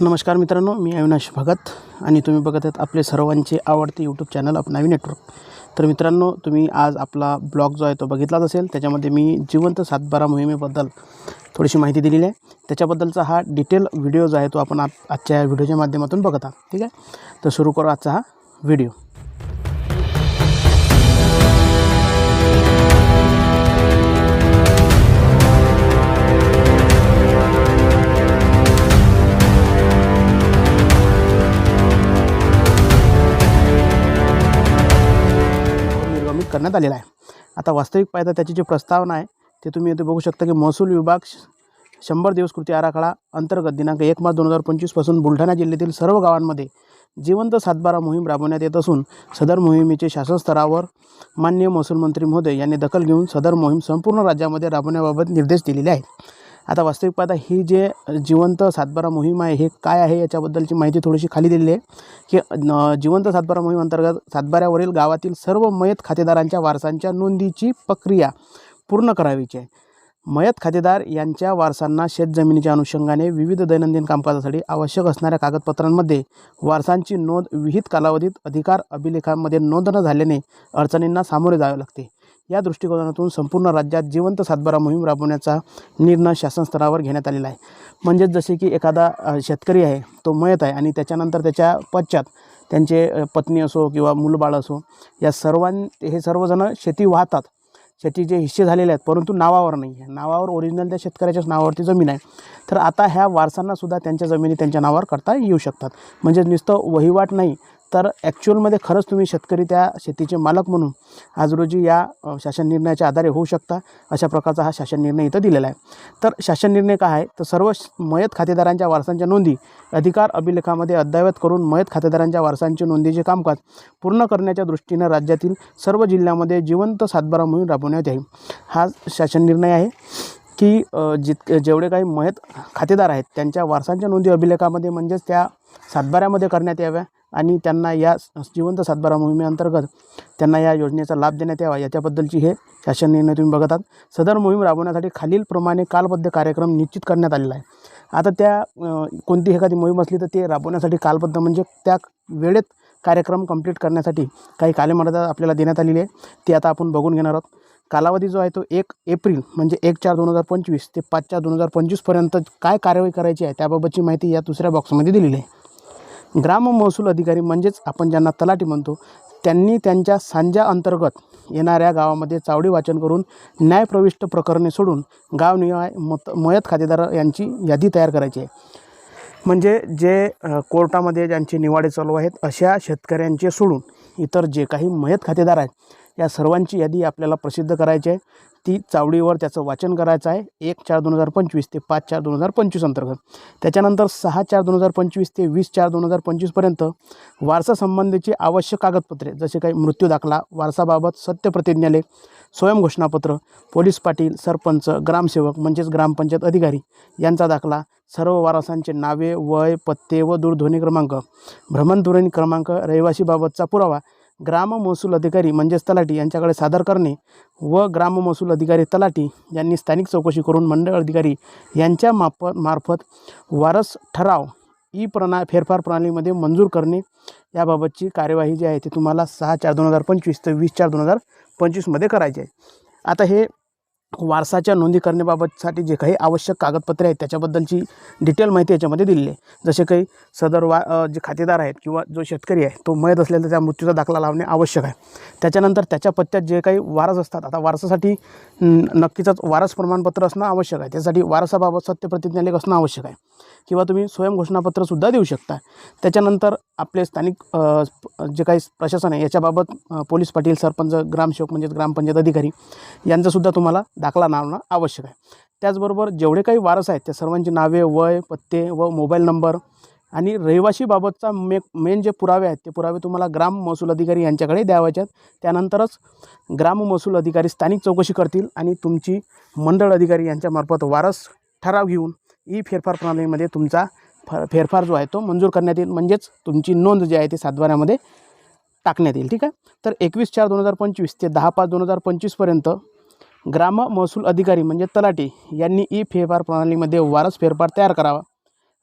नमस्कार मित्रांनो मी अविनाश भगत आणि तुम्ही बघत आहेत आपले सर्वांचे आवडते यूट्यूब चॅनल अपनावी नेटवर्क तर मित्रांनो तुम्ही आज आपला ब्लॉग जो आहे तो बघितलाच असेल. त्याच्यामध्ये मी जिवंत सातबारा मोहिमेबद्दल थोडीशी माहिती दिलेली आहे. त्याच्याबद्दलचा हा डिटेल व्हिडिओ जो आहे तो आपण आजच्या व्हिडिओच्या माध्यमातून बघत आहात. ठीक आहे? तर सुरू करू आजचा हा व्हिडिओ करण्यात आलेला आहे. आता वास्तविक पाहता त्याची जी प्रस्तावना आहे ते तुम्ही इथे बघू शकता की महसूल विभाग शंभर दिवस कृती आराखडा अंतर्गत दिनांक एक मार्च दोन हजार पंचवीसपासून बुलढाणा जिल्ह्यातील सर्व गावांमध्ये जिवंत सातबारा मोहीम राबवण्यात येत असून सदर मोहिमेचे शासन स्तरावर माननीय महसूल मंत्री महोदय यांनी दखल घेऊन सदर मोहीम संपूर्ण राज्यामध्ये राबवण्याबाबत निर्देश दिलेले आहेत. आता वास्तविक पाहता ही जे जिवंत सातबारा मोहीम आहे हे काय आहे याच्याबद्दलची माहिती थोडीशी खाली दिलेली आहे की जिवंत सातबारा मोहीम अंतर्गत सातबाऱ्यावरील गावातील सर्व मयत खातेदारांच्या वारसांच्या नोंदीची प्रक्रिया पूर्ण करावीची आहे. मयत खातेदार यांच्या वारसांना शेतजमिनीच्या अनुषंगाने विविध दैनंदिन कामकाजासाठी आवश्यक असणाऱ्या कागदपत्रांमध्ये वारसांची नोंद विहित कालावधीत अधिकार अभिलेखांमध्ये नोंद न झाल्याने अडचणींना सामोरे जावे लागते. या दृष्टिकोनातून संपूर्ण राज्यात जिवंत सातबारा मोहीम राबवण्याचा निर्णय शासन स्तरावर घेण्यात आलेला आहे. म्हणजेच जसे की एखादा शेतकरी आहे तो मयत आहे आणि त्याच्यानंतर त्याच्या पश्चात त्यांचे पत्नी असो किंवा मुलबाळ असो या सर्वां हे सर्वजणं शेती वाहतात. शेतीचे हिस्से झालेले आहेत परंतु नावावर नाही आहे. नावावर ओरिजिनल त्या शेतकऱ्याच्याच नावावरती जमीन आहे. तर आता ह्या वारसांनासुद्धा त्यांच्या जमिनी त्यांच्या नावावर करता येऊ शकतात. म्हणजे नुसतं वहिवाट नाही तर ॲक्च्युअलमध्ये खरंच तुम्ही शेतकरी त्या शेतीचे मालक म्हणून आज रोजी या शासन निर्णयाच्या आधारे होऊ शकता अशा प्रकारचा हा शासन निर्णय इथं दिलेला आहे. तर शासन निर्णय काय आहे? तर सर्व श- मयत खातेदारांच्या वारसांच्या नोंदी अधिकार अभिलेखामध्ये अद्ययावत करून मयत खातेदारांच्या वारसांची नोंदीचे कामकाज पूर्ण करण्याच्या दृष्टीनं राज्यातील सर्व जिल्ह्यामध्ये जिवंत सातबारा मोहीम राबवण्यात येईल. हा शासन निर्णय आहे की जित जेवढे काही मयत खातेदार आहेत त्यांच्या वारसांच्या नोंदी अभिलेखामध्ये म्हणजेच त्या सातबाऱ्यामध्ये करण्यात याव्या. आणि त्यांना या जिवंत सातबारा मोहिमेअंतर्गत त्यांना या योजनेचा लाभ देण्यात यावा याच्याबद्दलची हे शासन निर्णय तुम्ही बघत आहात. सदर मोहीम राबवण्यासाठी खालीलप्रमाणे कालबद्ध कार्यक्रम निश्चित करण्यात आलेला आहे. आता त्या कोणती एखादी मोहीम असली तर ते राबवण्यासाठी कालबद्ध म्हणजे त्या वेळेत कार्यक्रम कंप्लीट करण्यासाठी काही कालमर्यादा आपल्याला देण्यात आलेली आहे. ती आता आपण बघून घेणार आहोत. कालावधी जो आहे तो एक एप्रिल म्हणजे एक चार दोन हजार पंचवीस ते पाच चार दोन हजार पंचवीसपर्यंत काय कार्यवाही करायची आहे त्याबाबतची माहिती या दुसऱ्या बॉक्समध्ये दिलेली आहे. ग्राम महसूल अधिकारी म्हणजेच आपण ज्यांना तलाठी म्हणतो त्यांनी त्यांच्या सांजा अंतर्गत येणाऱ्या गावामध्ये चावडी वाचन करून न्यायप्रविष्ट प्रकरणे सोडून गावनिहाय मत मयत खातेदार यांची यादी तयार करायची आहे. म्हणजे जे कोर्टामध्ये ज्यांचे निवाडे चालू आहेत अशा शेतकऱ्यांचे सोडून इतर जे काही मयत खातेदार आहेत या सर्वांची यादी आपल्याला प्रसिद्ध करायची आहे. ती चावडीवर त्याचं वाचन करायचं आहे. एक चार दोन हजार पंचवीस ते पाच चार दोन हजार पंचवीस अंतर्गत. त्याच्यानंतर सहा चार दोन हजार पंचवीस ते वीस चार दोन हजार पंचवीसपर्यंत वारसासंबंधीची आवश्यक कागदपत्रे जसे काही मृत्यू दाखला वारसाबाबत सत्यप्रतिज्ञालेख स्वयंघोषणापत्र पोलीस पाटील सरपंच ग्रामसेवक म्हणजेच ग्रामपंचायत अधिकारी यांचा दाखला सर्व वारसांचे नावे वय पत्ते व दूरध्वनी क्रमांक भ्रमणध्वनी क्रमांक रहिवासीबाबतचा पुरावा ग्राम महसूल अधिकारी म्हणजेच तलाठी यांच्याकडे सादर करणे व ग्राम महसूल अधिकारी तलाठी यांनी स्थानिक चौकशी करून मंडळ अधिकारी यांच्या माप मार्फत वारस ठराव ई प्रणा फेरफार प्रणालीमध्ये मंजूर करणे याबाबतची कार्यवाही जी आहे ती तुम्हाला सहा चार दोन हजार पंचवीस ते वीस चार दोन हजार पंचवीसमध्ये करायची आहे. आता हे वारसाच्या नोंदी करण्याबाबतसाठी जे काही आवश्यक कागदपत्रे आहेत त्याच्याबद्दलची डिटेल माहिती याच्यामध्ये दिलेली आहे. जसे काही सदर वा जे खातेदार आहेत किंवा जो शेतकरी आहे तो मयत असलेला तर त्या मृत्यूचा दाखला लावणे आवश्यक आहे. त्याच्यानंतर त्याच्या पत्त्यात जे काही वारस असतात आता वारसासाठी नक्कीचंच नक्कीच वारस प्रमाणपत्र असणं आवश्यक आहे. त्यासाठी वारसाबाबत सत्यप्रतिज्ञालेख असणं आवश्यक आहे. किंवा तुम्ही स्वयंघोषणापत्रसुद्धा देऊ शकता. त्याच्यानंतर आपले स्थानिक जे काही प्रशासन आहे याच्याबाबत पोलीस पाटील सरपंच ग्रामसेवक म्हणजेच ग्रामपंचायत अधिकारी यांचासुद्धा तुम्हाला दाखला लावणं आवश्यक आहे. त्याचबरोबर जेवढे काही वारस आहेत त्या सर्वांची नावे वय पत्ते व मोबाईल नंबर आणि रहिवाशीबाबतचा मे मेन जे पुरावे आहेत ते पुरावे तुम्हाला ग्राम महसूल अधिकारी यांच्याकडे द्यावायचे आहेत. त्यानंतरच ग्राम महसूल अधिकारी स्थानिक चौकशी करतील आणि तुमची मंडळ अधिकारी यांच्यामार्फत वारस ठराव घेऊन ई फेरफार प्रणालीमध्ये तुमचा फ फेरफार जो आहे तो मंजूर करण्यात येईल. म्हणजेच तुमची नोंद जी आहे ती सातबाऱ्यामध्ये टाकण्यात येईल. ठीक आहे? तर एकवीस चार दोन हजार पंचवीस ते दहा पाच दोन हजार पंचवीसपर्यंत ग्राम महसूल अधिकारी म्हणजे तलाठी यांनी ई फेरफार प्रणालीमध्ये वारस फेरफार तयार करावा.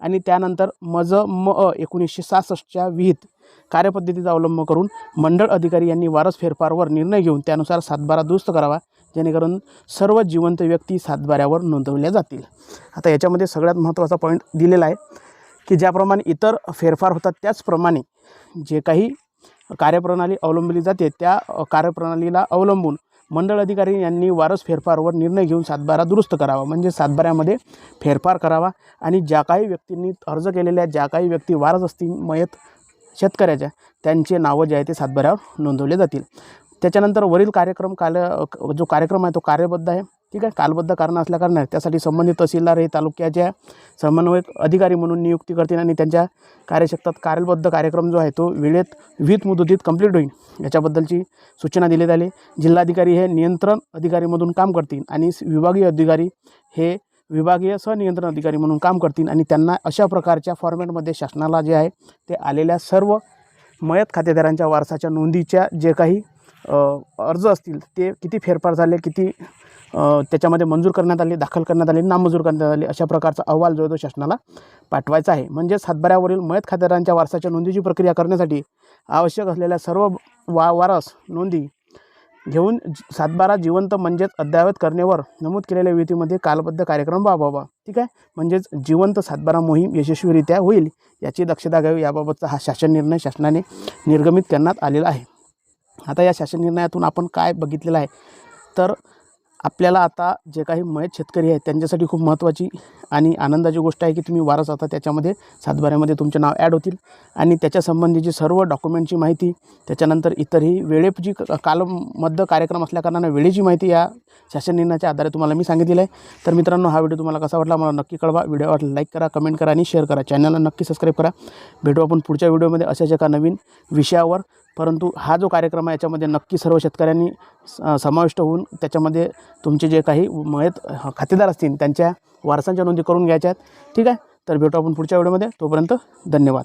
आणि त्यानंतर मज म अ एकोणीसशे सहासष्टच्या विहित कार्यपद्धतीचा अवलंब करून मंडळ अधिकारी यांनी वारस फेरफारवर निर्णय घेऊन त्यानुसार सातबारा दुरुस्त करावा जेणेकरून सर्व जिवंत व्यक्ती सातबाऱ्यावर नोंदवल्या जातील. आता याच्यामध्ये सगळ्यात महत्त्वाचा पॉईंट दिलेला आहे की ज्याप्रमाणे इतर फेरफार होतात त्याचप्रमाणे जे काही कार्यप्रणाली अवलंबली जाते त्या कार्यप्रणालीला अवलंबून मंडळ अधिकारी यांनी वारस फेरफारवर निर्णय घेऊन सातबारा दुरुस्त करावा. म्हणजे सातबाऱ्यामध्ये फेरफार करावा आणि ज्या काही व्यक्तींनी अर्ज केलेल्या ज्या काही व्यक्ती वारस असतील मयत शेतकऱ्याच्या त्यांचे नावं जे आहे ते सातबाऱ्यावर नोंदवले जातील. त्याच्यानंतर वरील कार्यक्रम काल जो कार्यक्रम आहे तो कार्यबद्ध आहे. ठीक आहे? कालबद्ध कारण असल्याकारणाने त्यासाठी संबंधित तहसीलदार हे तालुक्याच्या समन्वयक अधिकारी म्हणून नियुक्ती करतील आणि त्यांच्या कार्यक्षेत्रात कार्यबद्ध कार्यक्रम जो आहे तो वेळेत विहित मुदतीत कंप्लीट होईल. याच्याबद्दलची सूचना दिली आली जिल्हाधिकारी हे नियंत्रण अधिकारीमधून काम करतील आणि विभागीय अधिकारी हे विभागीय सहनियंत्रण अधिकारी म्हणून काम करतील आणि त्यांना अशा प्रकारच्या फॉर्मॅटमध्ये शासनाला जे आहे ते आलेल्या सर्व मयत खातेदारांच्या वारसाच्या नोंदीच्या जे काही अर्ज असतील ते किती फेरफार झाले किती त्याच्यामध्ये मंजूर करण्यात आले दाखल करण्यात आले नामंजूर करण्यात आले अशा प्रकारचा अहवाल जो आहे तो शासनाला पाठवायचा आहे. म्हणजेच हातबाऱ्यावरील मयत खातेदारांच्या वारसाच्या नोंदीची प्रक्रिया करण्यासाठी आवश्यक असलेल्या सर्व वा वारस नोंदी घेऊन सातबारा जिवंत म्हणजेच अद्ययावत करण्यावर नमूद केलेल्या विधीमध्ये कालबद्ध कार्यक्रम राबवावा. ठीक आहे? म्हणजेच जिवंत सातबारा मोहीम यशस्वीरित्या होईल याची दक्षता घ्यावी. याबाबतचा हा शासन निर्णय शासनाने निर्गमित करण्यात आलेला आहे. आता या शासन निर्णयातून आपण काय बघितलेलं आहे? तर आपल्याला आता जे काही मयत शेतकरी आहेत त्यांच्यासाठी खूप महत्त्वाची आणि आनंदाची गोष्ट आहे की तुम्ही वारस आता त्याच्यामध्ये सातबाऱ्यामध्ये तुमचे नाव ॲड होतील. आणि त्याच्यासंबंधीची सर्व डॉक्युमेंटची माहिती त्याच्यानंतर इतरही वेळेची क- कालबद्ध कार्यक्रम असल्याकारणानं वेळेची माहिती या शासन निर्णयाच्या आधारे तुम्हाला मी सांगितलेलं आहे. तर मित्रांनो हा व्हिडिओ तुम्हाला कसा वाटला मला नक्की कळवा. व्हिडिओ वाटला लाईक करा कमेंट करा आणि शेअर करा. चॅनलला नक्की सबस्क्राईब करा. भेटू आपण पुढच्या व्हिडिओमध्ये अशाच एका नवीन विषयावर. परंतु हा जो कार्यक्रम आहे याच्यामध्ये नक्की सर्व शेतकऱ्यांनी स- समाविष्ट होऊन त्याच्यामध्ये तुमचे जे काही मयत खातेदार असतील त्यांच्या वारसांच्या नोंदी करून घ्यायच्या आहेत. ठीक आहे? तर भेटू आपण पुढच्या व्हिडिओमध्ये. तोपर्यंत धन्यवाद.